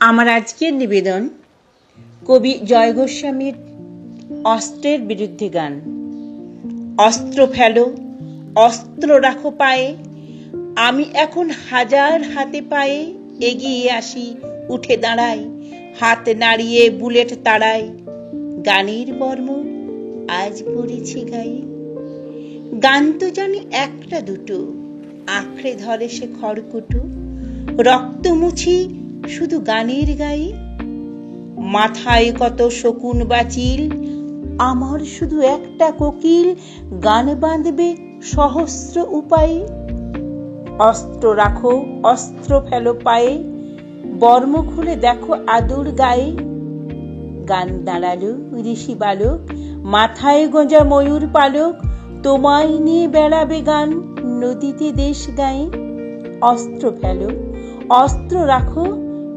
আমার আজকের নিবেদন কবি জয় গোস্বামীর অস্ত্রের বিরুদ্ধে গান। অস্ত্র ফেলো, অস্ত্র রাখো পায়ে, আমি এখন হাজার হাতে পায়ে এগিয়ে আসি, উঠে দাঁড়াই, হাত নাড়িয়ে বুলেট তাড়াই। গানের বর্ম আজ পড়েছি গায়ে। গান তো জানি একটা দুটো, আঁকড়ে ধরে সে খড়কুটো, রক্ত মুছি শুধু গানের গায়ে মাথায় কত শকুন বাচিল আমার শুধু একটা কোকিল, গান বাঁধবে সহস্র উপায়ে। অস্ত্র রাখো, অস্ত্র ফেলো পায়ে, বর্ম খুলে দেখো আদুর গায়ে। গান দাঁড়াল, ঋষি বালক, মাথায় গোঁজা ময়ূর পালক, তোমায় নিয়ে বেড়াবে গান, নদীতে দেশ গায়ে। অস্ত্র ফেলো, অস্ত্র রাখো